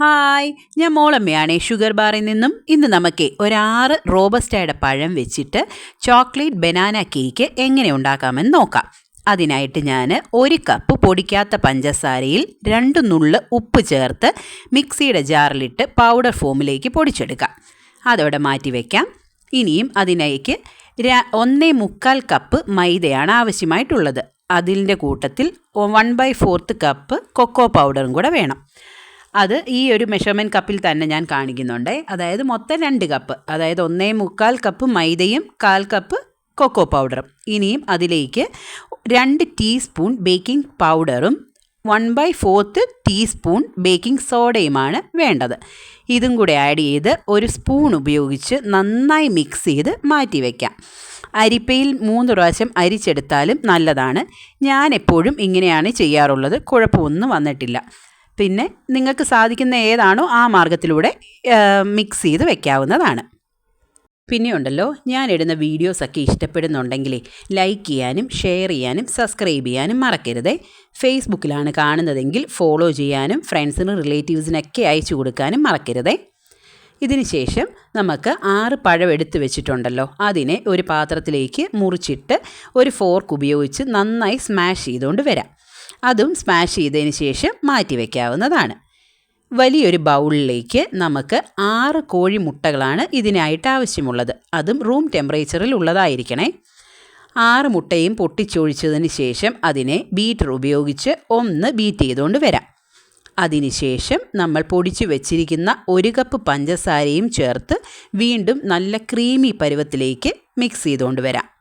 Hi ഞാൻ മോളമ്മയാണ്. Sugar ബാറിൽ നിന്നും ഇന്ന് നമുക്ക് ഒരാറ് റോബസ്റ്റയുടെ പഴം വെച്ചിട്ട് ചോക്ലേറ്റ് ബനാന കേക്ക് എങ്ങനെ ഉണ്ടാക്കാമെന്ന് നോക്കാം. അതിനായിട്ട് ഞാൻ ഒരു കപ്പ് പൊടിക്കാത്ത പഞ്ചസാരയിൽ രണ്ട് നുള്ള് ഉപ്പ് ചേർത്ത് മിക്സിയുടെ ജാറിലിട്ട് പൗഡർ ഫോമിലേക്ക് പൊടിച്ചെടുക്കാം. അതോടെ മാറ്റി വയ്ക്കാം ഇനിയും അതിനേക്ക് ഒന്നേ മുക്കാൽ കപ്പ് മൈദയാണ് ആവശ്യമായിട്ടുള്ളത്. അതിന്റെ കൂട്ടത്തിൽ one by fourth cup cocoa പൗഡറും കൂടെ വേണം. അത് ഈ ഒരു മെഷർമെന്റ് കപ്പിൽ തന്നെ ഞാൻ കാണിക്കുന്നുണ്ട്. അതായത് മൊത്തം രണ്ട് കപ്പ് അതായത് ഒന്നേ മുക്കാൽ കപ്പ് മൈദയും കാൽ കപ്പ് കൊക്കോ പൗഡറും ഇനിയും അതിലേക്ക് രണ്ട് ടീസ്പൂൺ ബേക്കിംഗ് പൗഡറും one by fourth teaspoon baking സോഡയുമാണ് വേണ്ടത്. ഇതും കൂടെ ആഡ് ചെയ്ത് ഒരു സ്പൂൺ ഉപയോഗിച്ച് നന്നായി മിക്സ് ചെയ്ത് മാറ്റി വയ്ക്കാം അരിപ്പയിൽ മൂന്ന് പ്രാവശ്യം അരിച്ചെടുത്താലും നല്ലതാണ്. ഞാൻ എപ്പോഴും ഇങ്ങനെയാണ് ചെയ്യാറുള്ളത്. കുഴപ്പമൊന്നും വന്നിട്ടില്ല. പിന്നെ നിങ്ങൾക്ക് സാധിക്കുന്ന ഏതാണോ ആ മാർഗത്തിലൂടെ മിക്സ് ചെയ്ത് വെക്കാവുന്നതാണ്. പിന്നെ ഉണ്ടല്ലോ ഞാൻ ഇടുന്ന വീഡിയോസൊക്കെ ഇഷ്ടപ്പെടുന്നുണ്ടെങ്കിൽ ലൈക്ക് ചെയ്യാനും ഷെയർ ചെയ്യാനും സബ്സ്ക്രൈബ് ചെയ്യാനും മറക്കരുതേ. ഫേസ്ബുക്കിലാണ് കാണുന്നതെങ്കിൽ ഫോളോ ചെയ്യാനും ഫ്രണ്ട്സിനും റിലേറ്റീവ്സിനൊക്കെ അയച്ചു കൊടുക്കാനും മറക്കരുതേ. ഇതിന് ശേഷം നമുക്ക് ആറ് പഴം എടുത്തു വെച്ചിട്ടുണ്ടല്ലോ അതിനെ ഒരു പാത്രത്തിലേക്ക് മുറിച്ചിട്ട് ഒരു ഫോർക്ക് ഉപയോഗിച്ച് നന്നായി സ്മാഷ് ചെയ്തുകൊണ്ട് വരാം. അതും സ്മാഷ് ചെയ്തതിന് ശേഷം മാറ്റി വയ്ക്കാവുന്നതാണ് വലിയൊരു ബൗളിലേക്ക് നമുക്ക് ആറ് കോഴിമുട്ടകളാണ് ഇതിനായിട്ട് ആവശ്യമുള്ളത്. അതും റൂം ടെമ്പറേച്ചറിൽ ഉള്ളതായിരിക്കണേ. ആറ് മുട്ടയും പൊട്ടിച്ചൊഴിച്ചതിന് ശേഷം അതിനെ ബീറ്റർ ഉപയോഗിച്ച് ഒന്ന് ബീറ്റ് ചെയ്തുകൊണ്ട് വരാം. അതിനുശേഷം നമ്മൾ പൊടിച്ചു വെച്ചിരിക്കുന്ന ഒരു കപ്പ് പഞ്ചസാരയും ചേർത്ത് വീണ്ടും നല്ല ക്രീമി പരുവത്തിലേക്ക് മിക്സ് ചെയ്തുകൊണ്ട് വരാം.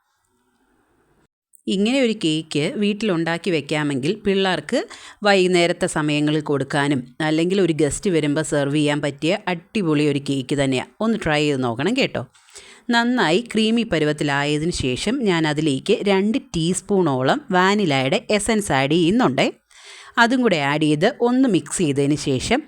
ഇങ്ങനെ ഒരു കേക്ക് വീട്ടിലുണ്ടാക്കി വെക്കാമെങ്കിൽ പിള്ളേർക്ക് വൈകുന്നേരത്തെ സമയങ്ങളിൽ കൊടുക്കാനും അല്ലെങ്കിൽ ഒരു ഗസ്റ്റ് വരുമ്പോൾ സെർവ് ചെയ്യാൻ പറ്റിയ അടിപൊളി ഒരു കേക്ക് തന്നെയാണ് ഒന്ന് ട്രൈ ചെയ്ത് നോക്കണം കേട്ടോ. നന്നായി ക്രീമി പരുവത്തിലായതിനു ശേഷം ഞാൻ അതിലേക്ക് രണ്ട് ടീസ്പൂണോളം വാനിലയുടെ എസൻസ് ആഡ് ചെയ്യുന്നുണ്ട്. അതും കൂടെ ആഡ് ചെയ്ത് ഒന്ന് മിക്സ് ചെയ്തതിന് ശേഷം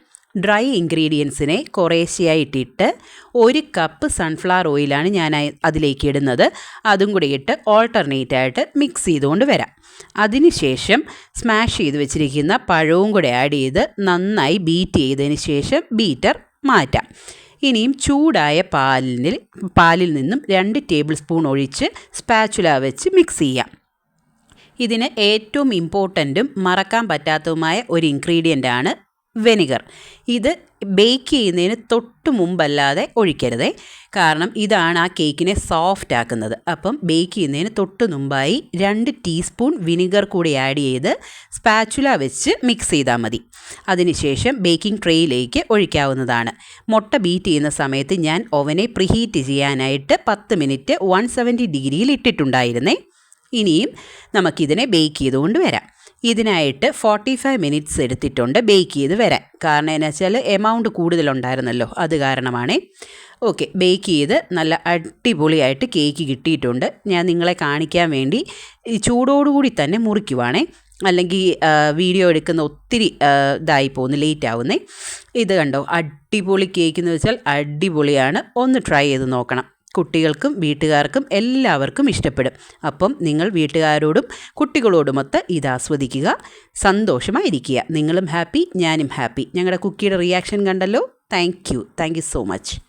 ഡ്രൈ ഇൻഗ്രീഡിയൻസിനെ കുറേശ്ശെയായിട്ടിട്ട് ഒരു കപ്പ് സൺഫ്ലവർ ഓയിലാണ് ഞാൻ അതിലേക്ക് ഇടുന്നത്. അതും കൂടി ഇട്ട് ഓൾട്ടർനേറ്റ് ആയിട്ട് മിക്സ് ചെയ്തുകൊണ്ട് വരാം. അതിനുശേഷം സ്മാഷ് ചെയ്ത് വെച്ചിരിക്കുന്ന പഴവും കൂടെ ആഡ് ചെയ്ത് നന്നായി ബീറ്റ് ചെയ്തതിന് ശേഷം ബീറ്റർ മാറ്റാം. ഇനിയും ചൂടായ പാലിൽ പാലിൽ നിന്നും രണ്ട് ടേബിൾ സ്പൂൺ ഒഴിച്ച് സ്പാച്ചുല വെച്ച് മിക്സ് ചെയ്യാം. ഇതിന് ഏറ്റവും ഇമ്പോർട്ടന്റും മറക്കാൻ പറ്റാത്തതുമായ ഒരു ഇൻഗ്രീഡിയന്റ് ആണ് വെനിഗർ. ഇത് ബേക്ക് ചെയ്യുന്നതിന് തൊട്ട് മുമ്പല്ലാതെ ഒഴിക്കരുതേ. കാരണം ഇതാണ് ആ കേക്കിനെ സോഫ്റ്റ് ആക്കുന്നത്. അപ്പം ബേക്ക് ചെയ്യുന്നതിന് തൊട്ട് മുമ്പായി രണ്ട് ടീസ്പൂൺ വിനിഗർ കൂടി ആഡ് ചെയ്ത് സ്പാച്ചുല വെച്ച് മിക്സ് ചെയ്താൽ മതി. അതിനുശേഷം ബേക്കിംഗ് ട്രേയിലേക്ക് ഒഴിക്കാവുന്നതാണ്. മുട്ട ബീറ്റ് ചെയ്യുന്ന സമയത്ത് ഞാൻ ഓവനെ പ്രിഹീറ്റ് ചെയ്യാനായിട്ട് പത്ത് മിനിറ്റ് വൺ സെവന്റി ഡിഗ്രിയിൽ ഇട്ടിട്ടുണ്ടായിരുന്നേ. ഇനിയും നമുക്കിതിനെ ബേക്ക് ചെയ്തുകൊണ്ട് വരാം. ഇതിനായിട്ട് ഫോർട്ടി ഫൈവ് മിനിറ്റ്സ് എടുത്തിട്ടുണ്ട് ബേക്ക് ചെയ്ത് വരാൻ. കാരണം എന്ന് വെച്ചാൽ എമൗണ്ട് കൂടുതലുണ്ടായിരുന്നല്ലോ അത് കാരണമാണേ. ഓക്കെ ബേക്ക് ചെയ്ത് നല്ല അടിപൊളിയായിട്ട് കേക്ക് കിട്ടിയിട്ടുണ്ട്. ഞാൻ നിങ്ങളെ കാണിക്കാൻ വേണ്ടി ചൂടോടുകൂടി തന്നെ മുറിക്കുവാണേ. അല്ലെങ്കിൽ വീഡിയോ എടുക്കുന്ന ഒത്തിരി ഇതായി പോകുന്നു ലേറ്റ് ആവുന്നേ. ഇത് കണ്ടോ അടിപൊളി കേക്ക് എന്ന് വെച്ചാൽ അടിപൊളിയാണ്. ഒന്ന് ട്രൈ ചെയ്ത് നോക്കണം. കുട്ടികൾക്കും വീട്ടുകാർക്കും എല്ലാവർക്കും ഇഷ്ടപ്പെടും. അപ്പം നിങ്ങൾ വീട്ടുകാരോടും കുട്ടികളോടുമൊത്ത് ഇത് ആസ്വദിക്കുക. സന്തോഷമായിരിക്കുക. നിങ്ങളും ഹാപ്പി ഞാനും ഹാപ്പി. ഞങ്ങളുടെ കുക്കിയുടെ റിയാക്ഷൻ കണ്ടല്ലോ? Thank you. Thank you so much.